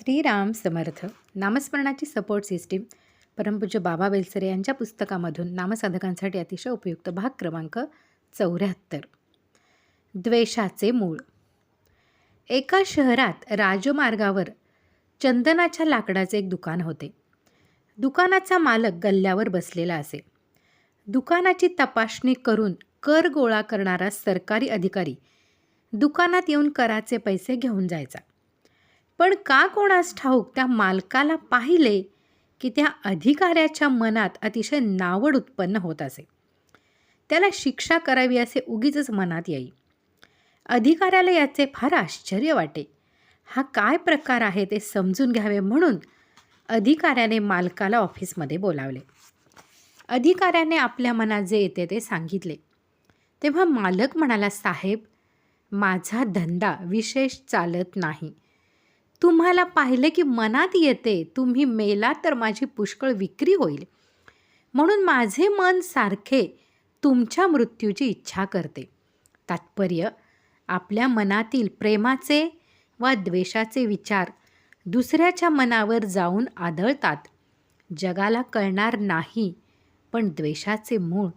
श्रीराम समर्थ नामस्मरणाची support system परमपूज्य बाबा बेलसरे यांच्या पुस्तकामधून नामसाधकांसाठी अतिशय उपयुक्त भाग क्रमांक चौऱ्याहत्तर. द्वेषाचे मूळ. एका शहरात राजमार्गावर चंदनाच्या लाकडाचे एक दुकान होते. दुकानाचा मालक गल्ल्यावर बसलेला असे. दुकानाची तपासणी करून कर गोळा करणारा सरकारी अधिकारी दुकानात येऊन कराचे पैसे घेऊन जायचा. पण का कोणास ठाऊक त्या मालकाला पाहिले की त्या अधिकाऱ्याच्या मनात अतिशय नावड उत्पन्न होत असे. त्याला शिक्षा करावी असे उगीच मनात येई. अधिकाऱ्याला याचे फार आश्चर्य वाटे. हा काय प्रकार आहे ते समजून घ्यावे म्हणून अधिकाऱ्याने मालकाला ऑफिसमध्ये बोलावले. अधिकाऱ्याने आपल्या मनात जे येते ते सांगितले. तेव्हा मालक म्हणाला साहेब माझा धंदा विशेष चालत नाही. तुम्हाला पाहिले की मनात येते तुम्ही मेला तर माझी पुष्कळ विक्री होईल. म्हणून माझे मन सारखे तुमच्या मृत्यूची इच्छा करते. तात्पर्य आपल्या मनातील प्रेमाचे वा द्वेषाचे विचार दुसऱ्याच्या मनावर जाऊन आदळतात. जगाला कळणार नाही पण द्वेषाचे मूळ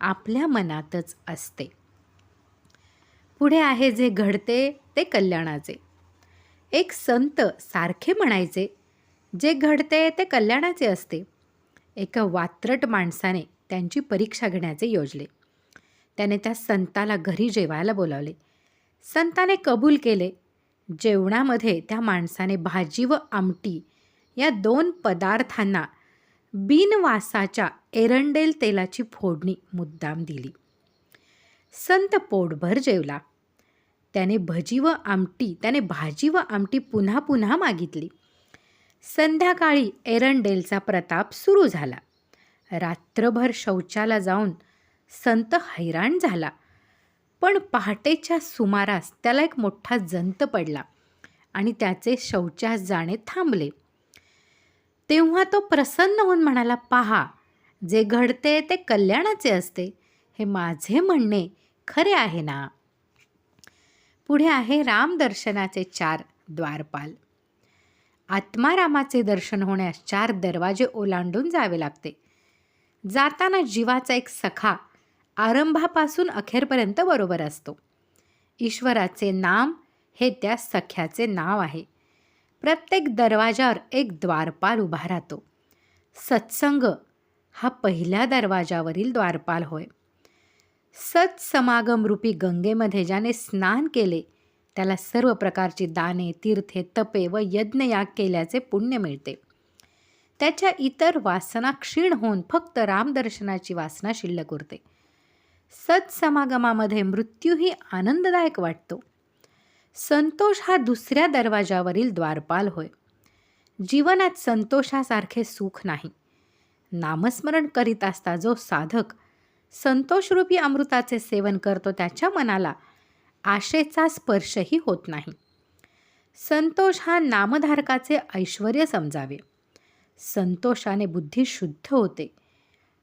आपल्या मनातच असते. पुढे आहे जे घडते ते कल्याणाचे. एक संत सारखे म्हणायचे. जे घडते ते कल्याणाचे असते. एका वात्रट माणसाने त्यांची परीक्षा घेण्याचे योजले. त्याने त्या संताला घरी जेवायला बोलावले. संताने कबूल केले. जेवणामध्ये त्या माणसाने भाजी व आमटी या दोन पदार्थांना बिनवासाच्या एरंडेल तेलाची फोडणी मुद्दाम दिली. संत पोटभर जेवला. त्याने भजी व आमटी त्याने भाजी व आमटी पुन्हा पुन्हा मागितली. संध्याकाळी एरंडेलचा प्रताप सुरू झाला. रात्रभर शौचाला जाऊन संत हैराण झाला. पण पहाटेच्या सुमारास त्याला एक मोठा जंत पडला आणि त्याचे शौचास जाणे थांबले. तेव्हा तो प्रसन्न होऊन म्हणाला पहा जे घडते ते कल्याणाचे असते. हे माझे म्हणणे खरे आहे ना? पुढे आहे रामदर्शनाचे चार द्वारपाल. आत्मारामाचे दर्शन होण्यास चार दरवाजे ओलांडून जावे लागते. जाताना जीवाचा एक सखा आरंभापासून अखेरपर्यंत बरोबर असतो. ईश्वराचे नाम हे त्या सख्याचे नाव आहे. प्रत्येक दरवाजावर एक द्वारपाल उभा राहतो. सत्संग हा पहिल्या दरवाजावरील द्वारपाल होय. सत्समागमरूपी गंगेमध्ये ज्याने स्नान केले त्याला सर्व प्रकारची दाने तीर्थे तपे व यज्ञयाग केल्याचे पुण्य मिळते. त्याच्या इतर वासना क्षीण होऊन फक्त रामदर्शनाची वासना शिल्लक उरते. सत्समागमामध्ये मृत्यूही आनंददायक वाटतो. संतोष हा दुसऱ्या दरवाजावरील द्वारपाल होय. जीवनात संतोषासारखे सुख नाही. नामस्मरण करीत असता जो साधक संतोषरूपी अमृताचे सेवन करतो त्याच्या मनाला. आशेचा स्पर्शही होत नाही. संतोष हा नामधारकाचे ऐश्वर समजावे. संतोषाने बुद्धी शुद्ध होते.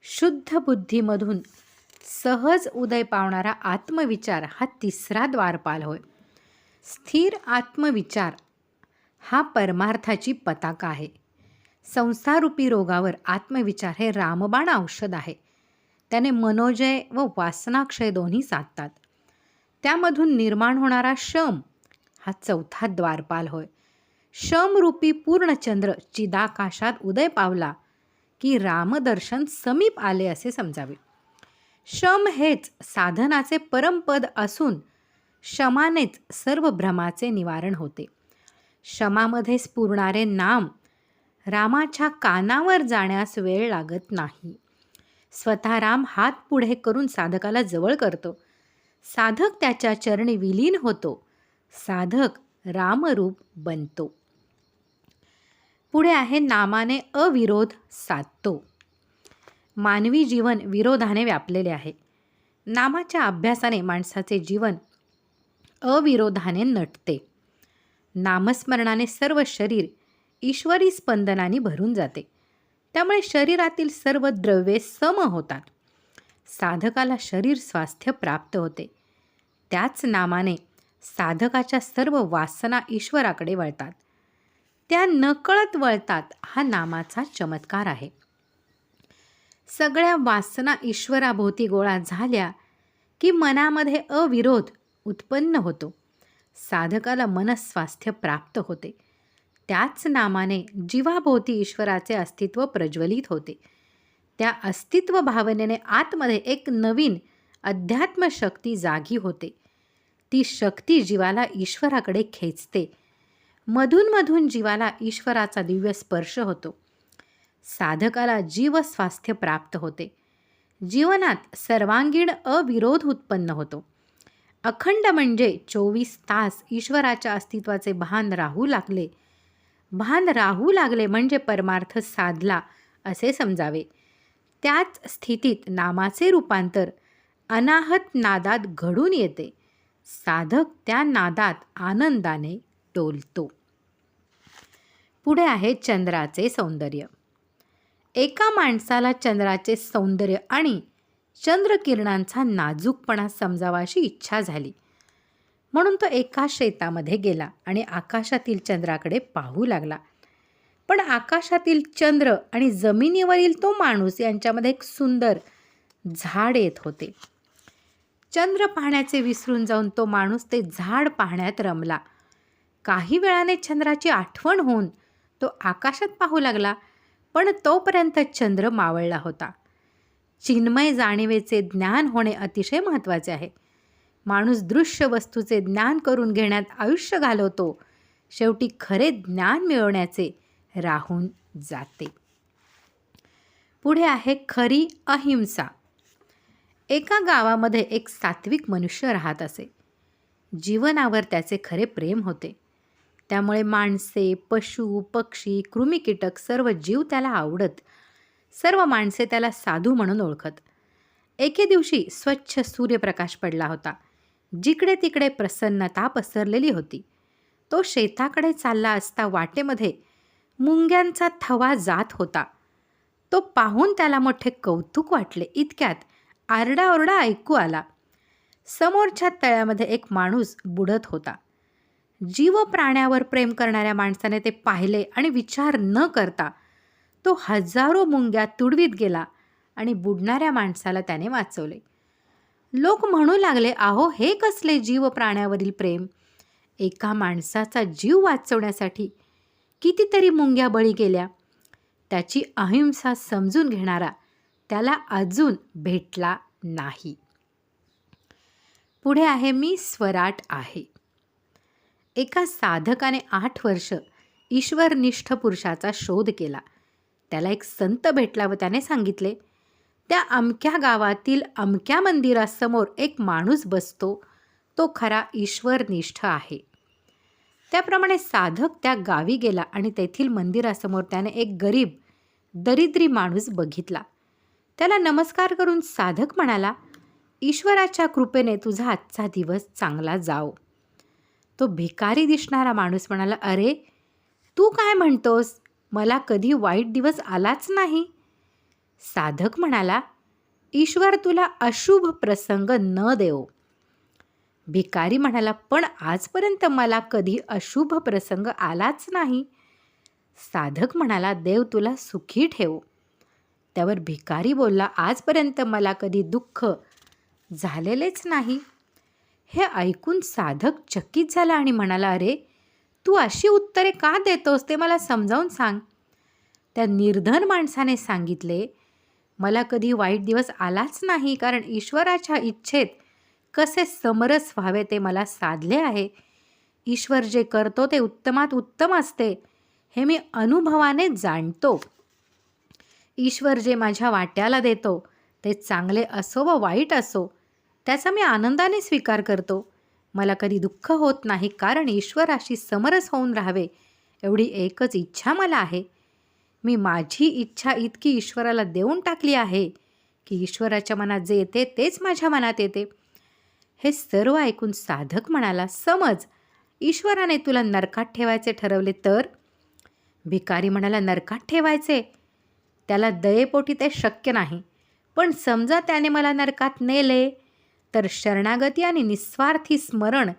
शुद्ध बुद्धीमधून सहज उदय पावणारा आत्मविचार हा तिसरा द्वारपाल होय. स्थिर आत्मविचार हा परमार्थाची पताका आहे. संसारूपी रोगावर आत्मविचार हे रामबाण औषध आहे. त्याने मनोजय व वासनाक्षय दोन्ही साधतात. त्यामधून निर्माण होणारा शम हा चौथा द्वारपाल होय. शमरूपी पूर्णचंद्र चिदाकाशात उदय पावला की रामदर्शन समीप आले असे समजावे. शम हेच साधनाचे परमपद असून शमानेच सर्व भ्रमाचे निवारण होते. शमामध्ये स्फुरणारे नाम रामाच्या कानावर जाण्यास वेळ लागत नाही. स्वतः राम हात पुढे करून साधकाला जवळ करतो. साधक त्याच्या चरणी विलीन होतो. साधक रामरूप बनतो. पुढे आहे नामाने अविरोध साधतो. मानवी जीवन विरोधाने व्यापलेले आहे. नामाच्या अभ्यासाने माणसाचे जीवन अविरोधाने नटते. नामस्मरणाने सर्व शरीर ईश्वरी स्पंदनाने भरून जाते. त्यामुळे शरीरातील सर्व द्रव्ये सम होतात. साधकाला शरीर स्वास्थ्य प्राप्त होते. त्याच नामाने साधकाच्या सर्व वासना ईश्वराकडे वळतात. त्या नकळत वळतात हा नामाचा चमत्कार आहे. सगळ्या वासना ईश्वराभोवती गोळा झाल्या की मनामध्ये अविरोध उत्पन्न होतो. साधकाला मनस्वास्थ्य प्राप्त होते. त्याच नामाने जीवाभोवती ईश्वराचे अस्तित्व प्रज्वलित होते. त्या अस्तित्व भावनेने आतमध्ये एक नवीन अध्यात्मशक्ती जागी होते. ती शक्ती जीवाला ईश्वराकडे खेचते. मधूनमधून जीवाला ईश्वराचा दिव्य स्पर्श होतो. साधकाला जीवस्वास्थ्य प्राप्त होते. जीवनात सर्वांगीण अविरोध उत्पन्न होतो. अखंड म्हणजे चोवीस तास ईश्वराच्या अस्तित्वाचे भान राहू लागले. भान राहू लागले म्हणजे परमार्थ साधला असे समजावे. त्याच स्थितीत नामाचे रूपांतर अनाहत नादात घडून येते. साधक त्या नादात आनंदाने टोलतो पुढे आहे चंद्राचे सौंदर्य. एका माणसाला चंद्राचे सौंदर्य आणि चंद्रकिरणांचा नाजूकपणा समजावाशी इच्छा झाली. म्हणून तो एका शेतामध्ये गेला आणि आकाशातील चंद्राकडे पाहू लागला. पण आकाशातील चंद्र आणि जमिनीवरील तो माणूस यांच्यामध्ये एक सुंदर झाड येत होते. चंद्र पाहण्याचे विसरून जाऊन तो माणूस ते झाड पाहण्यात रमला. काही वेळाने चंद्राची आठवण होऊन तो आकाशात पाहू लागला पण तोपर्यंत चंद्र मावळला होता. चिन्मय जाणीवेचे ज्ञान होणे अतिशय महत्त्वाचे आहे. माणूस दृश्य वस्तूचे ज्ञान करून घेण्यात आयुष्य घालवतो. शेवटी खरे ज्ञान मिळवण्याचे राहून जाते. पुढे आहे खरी अहिंसा. एका गावामध्ये एक सात्विक मनुष्य राहत असे. जीवनावर त्याचे खरे प्रेम होते. त्यामुळे माणसे पशु पक्षी कृमिकीटक सर्व जीव त्याला आवडत. सर्व माणसे त्याला साधू म्हणून ओळखत. एके दिवशी स्वच्छ सूर्यप्रकाश पडला होता. जिकडे तिकडे प्रसन्नता पसरलेली होती. तो शेताकडे चालला असता वाटेमध्ये मुंग्यांचा थवा जात होता. तो पाहून त्याला मोठे कौतुक वाटले. इतक्यात आरडाओरडा ऐकू आला. समोरच्या तळ्यामध्ये एक माणूस बुडत होता. जीव प्राण्यावर प्रेम करणाऱ्या माणसाने ते पाहिले आणि विचार न करता तो हजारो मुंग्या तुडवीत गेला आणि बुडणाऱ्या माणसाला त्याने वाचवले. लोक म्हणू लागले आहो हे कसले जीव प्राण्यावरील प्रेम? एका माणसाचा जीव वाचवण्यासाठी कितीतरी मुंग्या बळी गेल्या. त्याची अहिंसा समजून घेणारा त्याला अजून भेटला नाही. पुढे आहे मी स्वराट आहे. एका साधकाने आठ वर्ष ईश्वरनिष्ठ पुरुषाचा शोध केला. त्याला एक संत भेटला व त्याने सांगितले त्या अमक्या गावातील अमक्या मंदिरासमोर एक माणूस बसतो. तो खरा ईश्वरनिष्ठ आहे. त्याप्रमाणे साधक त्या गावी गेला आणि तेथील मंदिरासमोर त्याने एक गरीब दरिद्री माणूस बघितला. त्याला नमस्कार करून साधक म्हणाला ईश्वराच्या कृपेने तुझा आजचा दिवस चांगला जाओ. तो भिकारी दिसणारा माणूस म्हणाला अरे तू काय म्हणतोस? मला कधी वाईट दिवस आलाच नाही. साधक म्हणाला ईश्वर तुला अशुभ प्रसंग न देव. भिकारी म्हणाला पण आजपर्यंत मला कधी अशुभ प्रसंग आलाच नाही. साधक म्हणाला देव तुला सुखी ठेव. त्यावर भिकारी बोलला आजपर्यंत मला कधी दुःख झालेलेच नाही. हे ऐकून साधक चकित झाला आणि म्हणाला अरे तू अशी उत्तरे का देतोस ते मला समजावून सांग. त्या निर्धन माणसाने सांगितले मला कधी वाईट दिवस आलाच नाही कारण ईश्वराच्या इच्छेत कसे समरस व्हावे ते मला साधले आहे. ईश्वर जे करतो ते उत्तमात उत्तम असते हे मी अनुभवाने जाणतो. ईश्वर जे माझ्या वाट्याला देतो ते चांगले असो व वाईट असो त्याचा मी आनंदाने स्वीकार करतो. मला कधी दुःख होत नाही कारण ईश्वराशी समरस होऊन राहावे एवढी एकच इच्छा मला आहे. मी माझी इच्छा इतकी ईश्वराला देऊन टाकली आहे की ईश्वराच्या मनात जे येते तेच माझ्या मनात येते. हे सर्व ऐकून साधक म्हणाला समज ईश्वराने तुला नरकात ठेवायचे ठरवले तर? भिकारी म्हणाला नरकात ठेवायचे? त्याला दयेपोटी ते शक्य नाही. पण समजा त्याने मला नरकात नेले तर शरणागती आणि निस्वार्थी स्मरण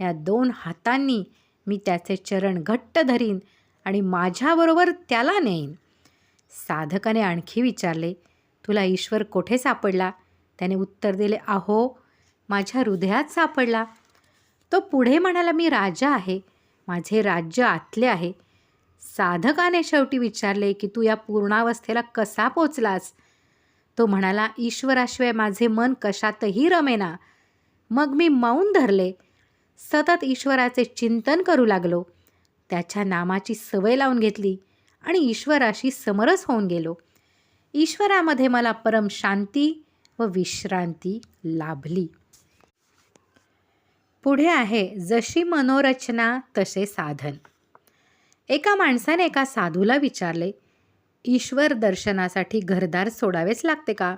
या दोन हातांनी मी त्याचे चरण घट्ट धरीन आणि माझ्याबरोबर त्याला नेईन. साधकाने आणखी विचारले तुला ईश्वर कोठे सापडला? त्याने उत्तर दिले अहो माझ्या हृदयात सापडला. तो पुढे म्हणाला मी राजा आहे. माझे राज्य आतले आहे. साधकाने शेवटी विचारले की तू या पूर्णावस्थेला कसा पोचलास? तो म्हणाला ईश्वराशिवाय माझे मन कशातही रमेना. मग मी मौन धरले. सतत ईश्वराचे चिंतन करू लागलो. त्याच्या नामाची सवय लावून घेतली आणि ईश्वराशी समरस होऊन गेलो. ईश्वरामध्ये मला परम शांती व विश्रांती लाभली. पुढे आहे जशी मनोरचना तसे साधन. एका माणसाने एका साधूला विचारले ईश्वर दर्शनासाठी घरदार सोडावेच लागते का?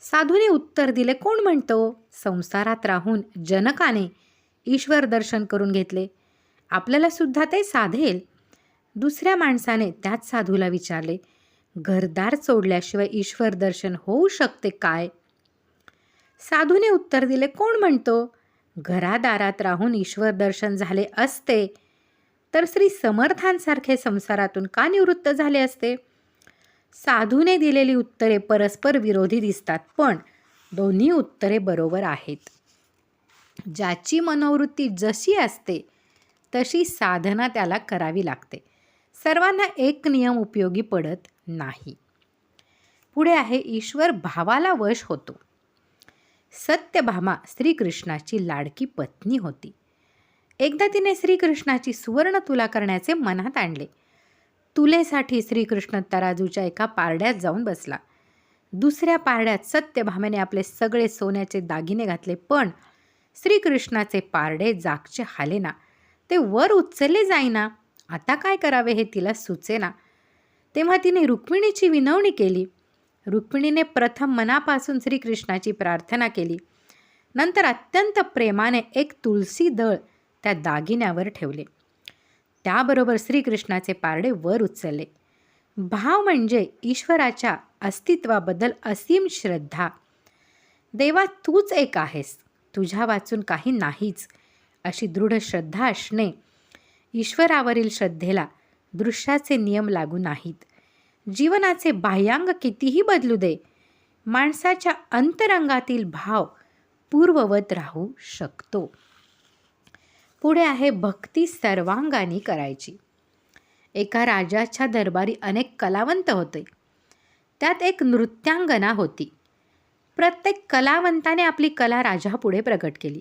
साधूने उत्तर दिले कोण म्हणतो? संसारात राहून जनकाने ईश्वर दर्शन करून घेतले. आपल्याला सुद्धा ते साधेल. दुसऱ्या माणसाने त्याच साधूला विचारले घरदार सोडल्याशिवाय ईश्वर दर्शन होऊ शकते काय? साधूने उत्तर दिले कोण म्हणतो? घरादारात राहून ईश्वर दर्शन झाले असते. तर श्री समर्थांसारखे संसारातून का निवृत्त झाले असते? साधूने दिलेली उत्तरे परस्पर विरोधी दिसतात पण दोन्ही उत्तरे बरोबर आहेत. ज्याची मनोवृत्ती जशी असते तशी साधना त्याला करावी लागते. सर्वांना एक नियम उपयोगी पडत नाही. पुढे आहे ईश्वर भावाला वश होतो. सत्यभामा श्रीकृष्णाची लाडकी पत्नी होती. एकदा तिने श्रीकृष्णाची सुवर्ण तुला करण्याचे मनात आणले. तुलेसाठी श्रीकृष्ण तराजूच्या एका पारड्यात जाऊन बसला. दुसऱ्या पारड्यात सत्यभामेने आपले सगळे सोन्याचे दागिने घातले पण श्रीकृष्णाचे पारडे जागचे हालेना ते वर उचलले जाईना. आता काय करावे हे तिला सुचेना. तेव्हा तिने रुक्मिणीची विनवणी केली. रुक्मिणीने प्रथम मनापासून श्रीकृष्णाची प्रार्थना केली. नंतर अत्यंत प्रेमाने एक तुळसी दळ त्या दागिन्यावर ठेवले. त्याबरोबर श्रीकृष्णाचे पारडे वर उचलले. भाव म्हणजे ईश्वराच्या अस्तित्वाबद्दल असीम श्रद्धा. देवा तूच एक आहेस. तुझ्या वाचून काही नाहीच. अशी दृढ श्रद्धा असणे ईश्वरावरील श्रद्धेला दृश्याचे नियम लागू नाहीत. जीवनाचे बाह्यांग कितीही बदलू दे माणसाच्या अंतरंगातील भाव पूर्ववत राहू शकतो. पुढे आहे भक्ती सर्वांगाने करायची. एका राजाच्या दरबारी अनेक कलावंत होते. त्यात एक नृत्यांगना होती. प्रत्येक कलावंताने आपली कला राजापुढे प्रकट केली.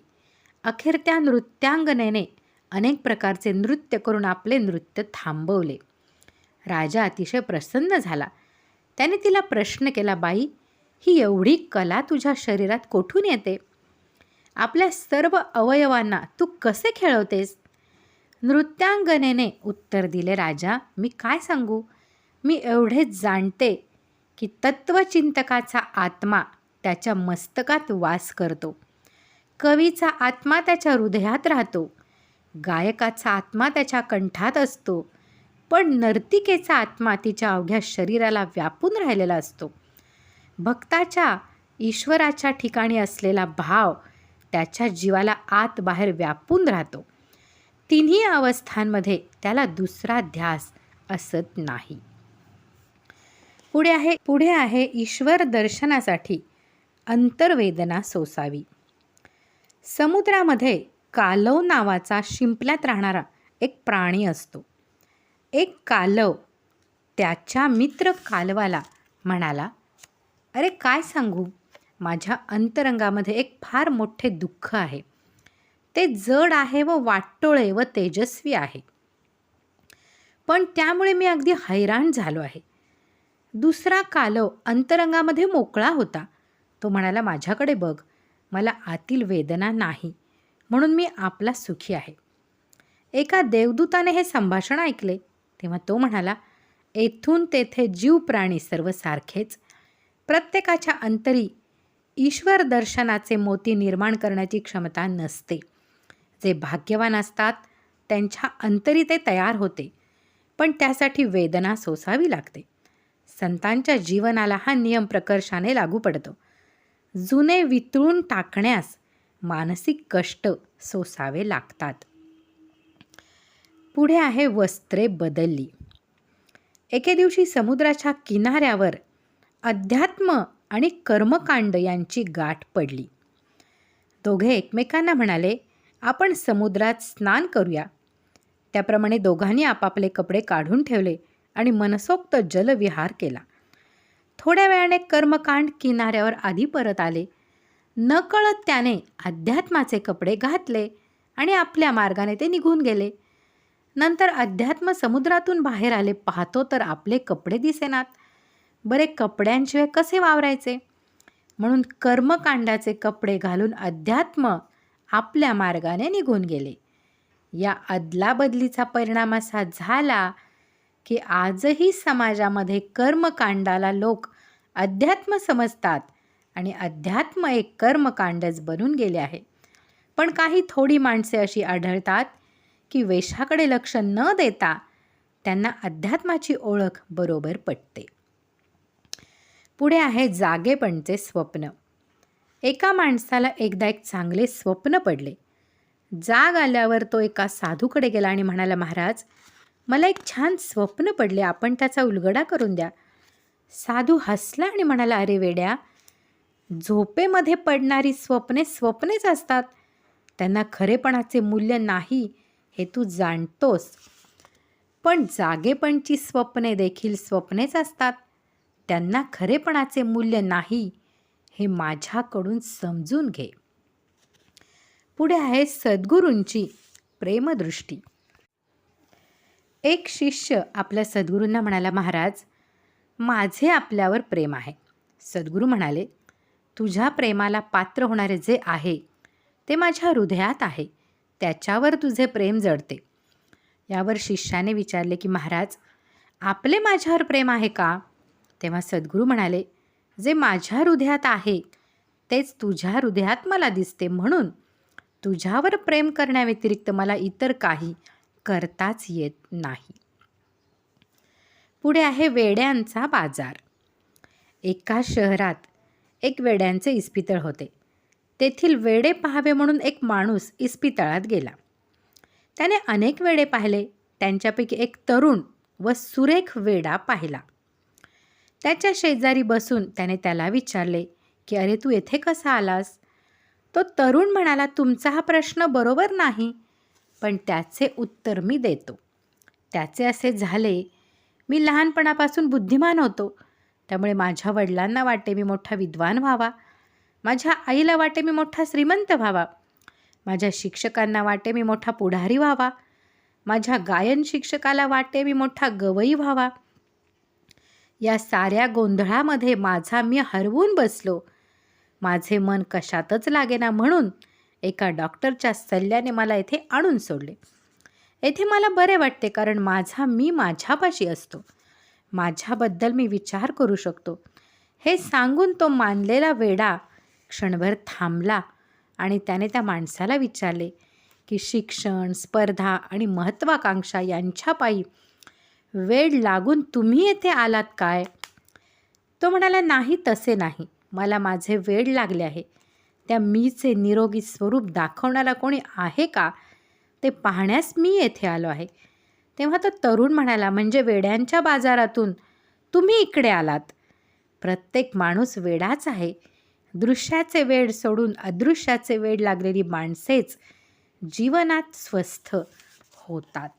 अखेर त्या नृत्यांगनेने अनेक प्रकारचे नृत्य करून आपले नृत्य थांबवले. राजा अतिशय प्रसन्न झाला. त्याने तिला प्रश्न केला बाई ही एवढी कला तुझ्या शरीरात कोठून येते? आपल्या सर्व अवयवांना तू कसे खेळवतेस? नृत्यांगनेने उत्तर दिले राजा मी काय सांगू? मी एवढे जाणते की तत्वचिंतकाचा आत्मा त्याच्या मस्तकात वास करतो. कवीचा आत्मा त्याच्या हृदयात राहतो. गायकाचा आत्मा त्याच्या कंठात असतो. पण नर्तिकेचा आत्मा तिच्या अवघ्या शरीराला व्यापून राहिलेला असतो. भक्ताच्या ईश्वराच्या ठिकाणी असलेला भाव त्याच्या जीवाला आत बाहेर व्यापून राहतो. तिन्ही अवस्थांमध्ये त्याला दुसरा ध्यास असत नाही. पुढे आहे पुढे आहे ईश्वर दर्शनासाठी अंतर्वेदना सोसावी. समुद्रामध्ये कालव नावाचा शिंपल्यात राहणारा एक प्राणी असतो. एक कालव त्याच्या मित्र कालवाला म्हणाला अरे काय सांगू? माझ्या अंतरंगामध्ये एक फार मोठे दुःख आहे. ते जड आहे व वाटोळे व तेजस्वी आहे. पण त्यामुळे मी अगदी हैराण झालो आहे. दुसरा कालव अंतरंगामध्ये मोकळा होता. तो म्हणाला माझ्याकडे बघ. मला आतील वेदना नाही म्हणून मी आपला सुखी आहे. एका देवदूताने हे संभाषण ऐकले तेव्हा तो म्हणाला येथून तेथे जीव प्राणी सर्व सारखेच प्रत्येकाच्या अंतरी ईश्वर दर्शनाचे मोती निर्माण करण्याची क्षमता नसते. जे भाग्यवान असतात त्यांच्या अंतरी ते तयार होते पण त्यासाठी वेदना सोसावी लागते. संतांच्या जीवनाला हा नियम प्रकर्षाने लागू पडतो. जुने वितळून टाकण्यास मानसिक कष्ट सोसावे लागतात. पुढे आहे वस्त्रे बदलली. एके दिवशी समुद्राच्या किनाऱ्यावर अध्यात्म आणि कर्मकांड यांची गाठ पडली. दोघे एकमेकांना म्हणाले आपण समुद्रात स्नान करूया. त्याप्रमाणे दोघांनी आपापले कपडे काढून ठेवले आणि मनसोक्त जलविहार केला. थोड्या वेळाने कर्मकांड किनाऱ्यावर आधी परत आले. नकळत त्याने अध्यात्माचे कपडे घातले आणि आपल्या मार्गाने ते निघून गेले. नंतर अध्यात्म समुद्रातून बाहेर आले पाहतो तर आपले कपडे दिसेनात. बरे कपड्यांशिवाय कसे वावरायचे? म्हणून कर्मकांडाचे कपडे घालून अध्यात्म आपल्या मार्गाने निघून गेले. या अदलाबदलीचा परिणाम असा झाला की आजही समाजामध्ये कर्मकांडाला लोक अध्यात्म समजतात आणि अध्यात्म एक कर्मकांडच बनून गेले आहे. पण काही थोडी माणसे अशी आढळतात की वेशाकडे लक्ष न देता त्यांना अध्यात्माची ओळख बरोबर पटते. पुढे आहे जागेपणचे स्वप्न. एका माणसाला एकदा एक चांगले स्वप्न पडले. जाग आल्यावर तो एका साधूकडे गेला आणि म्हणाला महाराज मला एक छान स्वप्न पडले आपण त्याचा उलगडा करून द्या. साधू हसला आणि म्हणाला अरे वेड्या झोपेमध्ये पडणारी स्वप्ने स्वप्नेच असतात. त्यांना खरेपणाचे मूल्य नाही हे तू जाणतोस. पण जागेपणची स्वप्ने देखील स्वप्नेच असतात. त्यांना खरेपणाचे मूल्य नाही हे माझ्याकडून समजून घे. पुढे आहे सद्गुरूंची प्रेमदृष्टी. एक शिष्य आपल्या सद्गुरूंना म्हणाला महाराज माझे आपल्यावर प्रेम आहे. सद्गुरू म्हणाले तुझ्या प्रेमाला पात्र होणारे जे आहे ते माझ्या हृदयात आहे. त्याच्यावर तुझे प्रेम जडते. यावर शिष्याने विचारले की महाराज आपले माझ्यावर प्रेम आहे का? तेव्हा सद्गुरू म्हणाले जे माझ्या हृदयात आहे तेच तुझ्या हृदयात मला दिसते. म्हणून तुझ्यावर प्रेम करण्याव्यतिरिक्त मला इतर काही करताच येत नाही. पुढे आहे वेड्यांचा बाजार. एका शहरात एक वेड्यांचे इस्पितळ होते. तेथील वेडे पाहावे म्हणून एक माणूस इस्पितळात गेला. त्याने अनेक वेडे पाहिले. त्यांच्यापैकी एक तरुण व सुरेख वेडा पाहिला. त्याच्या शेजारी बसून त्याने त्याला विचारले की अरे तू येथे कसा आलास? तो तरुण म्हणाला तुमचा हा प्रश्न बरोबर नाही. पण त्याचे उत्तर मी देतो. त्याचे असे झाले मी लहानपणापासून बुद्धिमान होतो. त्यामुळे माझ्या वडिलांना वाटे मी मोठा विद्वान व्हावा. माझ्या आईला वाटे मी मोठा श्रीमंत व्हावा. माझ्या शिक्षकांना वाटे मी मोठा पुढारी व्हावा. माझ्या गायन शिक्षकाला वाटे मी मोठा गवई व्हावा. या साऱ्या गोंधळामध्ये माझा मी हरवून बसलो. माझे मन कशातच लागेना म्हणून एका डॉक्टरच्या सल्ल्याने मला येथे आणून सोडले. येथे मला बरे वाटते कारण माझा मी माझ्यापाशी असतो. माझ्याबद्दल मी विचार करू शकतो. हे सांगून तो मानलेला वेडा क्षणभर थांबला आणि त्याने त्या माणसाला विचारले की शिक्षण स्पर्धा आणि महत्त्वाकांक्षा यांच्यापायी वेळ लागून तुम्ही येथे आलात काय? तो म्हणाला नाही तसे नाही. मला माझे वेळ लागले आहे. त्या मीचे निरोगी स्वरूप दाखवणारा कोणी आहे का? ते पाहण्यास मी येथे आलो आहे. तेव्हा तो तरुण म्हणाला म्हणजे वेड्यांच्या बाजारातून तुम्ही इकडे आलात? प्रत्येक माणूस वेडाच आहे. दृश्याचे वेड सोडून अदृश्याचे वेड लागलेली माणसेच जीवनात स्वस्थ होतात.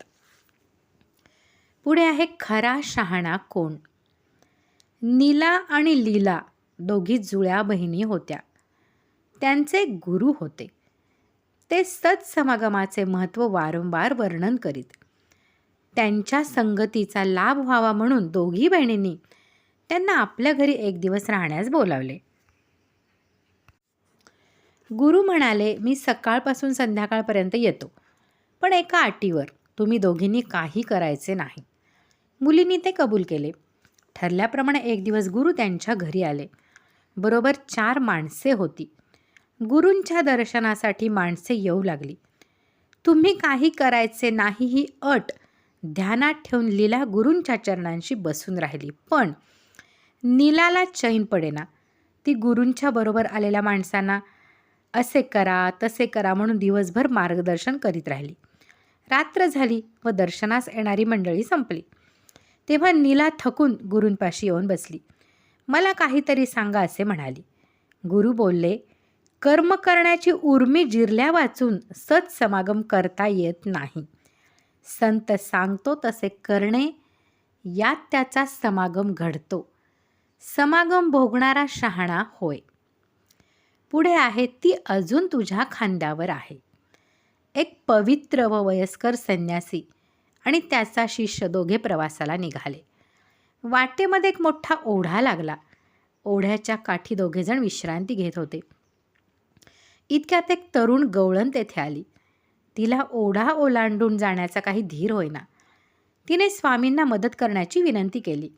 पुढे आहे खरा शहाणा कोण. नीला आणि लीला दोघी जुळ्या बहिणी होत्या. त्यांचे गुरु होते. ते सत्समागमाचे महत्त्व वारंवार वर्णन करीत. त्यांच्या संगतीचा लाभ व्हावा म्हणून दोघी बहिणींनी त्यांना आपल्या घरी एक दिवस राहण्यास बोलावले. गुरु म्हणाले मी सकाळपासून संध्याकाळपर्यंत येतो पण एका अटीवर तुम्ही दोघींनी काही करायचे नाही. मुलींनी ते कबूल केले. ठरल्याप्रमाणे एक दिवस गुरु त्यांच्या घरी आले. बरोबर चार माणसे होती. गुरूंच्या दर्शनासाठी माणसे येऊ लागली. तुम्ही काही करायचे नाही ही अट ध्यानात ठेवून लीला गुरूंच्या चरणांशी बसून राहिली. पण नीलाला चैन पडेना. ती गुरूंच्या बरोबर आलेल्या माणसांना असे करा तसे करा म्हणून दिवसभर मार्गदर्शन करीत राहिली. रात्र झाली व दर्शनास येणारी मंडळी संपली. तेव्हा नीला थकून गुरूंपाशी येऊन बसली. मला काहीतरी सांगा असे म्हणाली. गुरु बोलले कर्म करण्याची उर्मी जिरल्या वाचून सत्समागम करता येत नाही. संत सांगतो तसे करणे यात त्याचा समागम घडतो. समागम भोगणारा शहाणा होय. पुढे आहे ती अजून तुझ्या खांद्यावर आहे. एक पवित्र व वयस्कर संन्यासी आणि त्याचा शिष्य दोघे प्रवासाला निघाले. वाटेमध्ये एक मोठा ओढा लागला. ओढ्याच्या काठी दोघेजण विश्रांती घेत होते. इतक्यात एक तरुण गवळण तेथे आली. तिला ओढा ओलांडून जाण्याचा काही धीर होईना. तिने स्वामींना मदत करण्याची विनंती केली.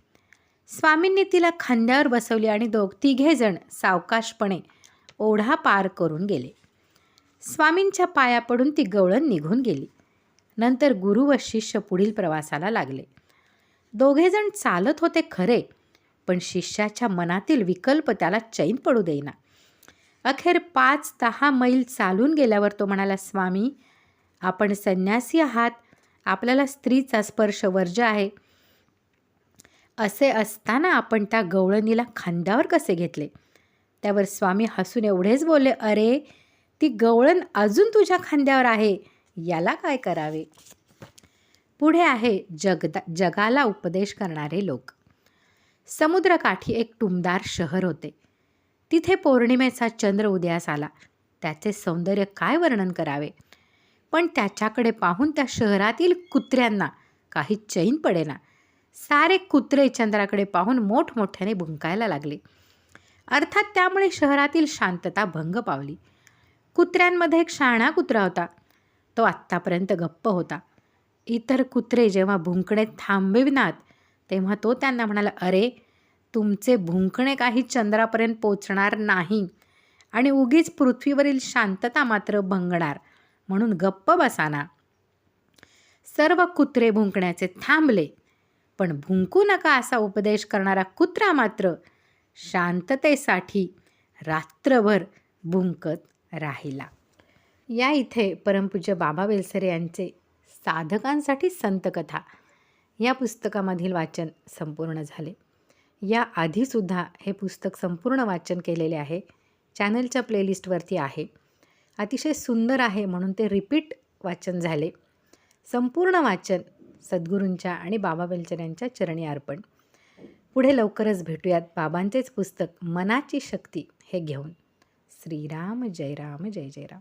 स्वामींनी तिला खांद्यावर बसवली आणि दोघ तिघेजण सावकाशपणे ओढा पार करून गेले. स्वामींच्या पाया पडून ती गवळण निघून गेली. नंतर गुरु व शिष्य पुढील प्रवासाला लागले. दोघेजण चालत होते खरे पण शिष्याच्या मनातील विकल्प त्याला चैन पडू देईना. अखेर पाच दहा मैल चालून गेल्यावर तो म्हणाला स्वामी आपण संन्यासी आहात. आपल्याला स्त्रीचा स्पर्श वर्ज आहे. असे असताना आपण त्या गवळणीला खांद्यावर कसे घेतले? त्यावर स्वामी हसून एवढेच बोलले अरे ती गवळण अजून तुझ्या खांद्यावर आहे. याला काय करावे? पुढे आहे जगदा जगाला उपदेश करणारे लोक. समुद्रकाठी एक टुमदार शहर होते. तिथे पौर्णिमेचा चंद्र उदयास आला. त्याचे सौंदर्य काय वर्णन करावे? पण त्याच्याकडे पाहून त्या शहरातील कुत्र्यांना काही चैन पडेना. सारे कुत्रे चंद्राकडे पाहून मोठमोठ्याने भुंकायला लागले. अर्थात त्यामुळे शहरातील शांतता भंग पावली. कुत्र्यांमध्ये एक शहाणा कुत्रा होता. तो आत्तापर्यंत गप्प होता. इतर कुत्रे जेव्हा भुंकणे थांबविनात तेव्हा तो त्यांना म्हणाला अरे तुमचे भुंकणे काही चंद्रापर्यंत पोचणार नाही. आणि उगीच पृथ्वीवरील शांतता मात्र भंगणार. म्हणून गप्प बसाना. सर्व कुत्रे भुंकण्याचे थांबले. पण भुंकू नका असा उपदेश करणारा कुत्रा मात्र शांततेसाठी रात्रभर भुंकत राहिला. या इथे परमपूज्य बाबा वेलसरे यांचे साधकांसाठी संतकथा. या पुस्तकामधील वाचन संपूर्ण झाले. या आधीसुद्धा हे पुस्तक संपूर्ण वाचन केलेले आहे. चॅनलच्या प्लेलिस्टवरती आहे. अतिशय सुंदर आहे म्हणून ते रिपीट वाचन झाले. संपूर्ण वाचन सद्गुरूंच्या आणि बाबा वेलचर यांच्या चरणी अर्पण. पुढे लवकरच भेटूयात बाबांचेच पुस्तक मनाची शक्ती हे घेऊन. श्रीराम जय राम जय जय राम.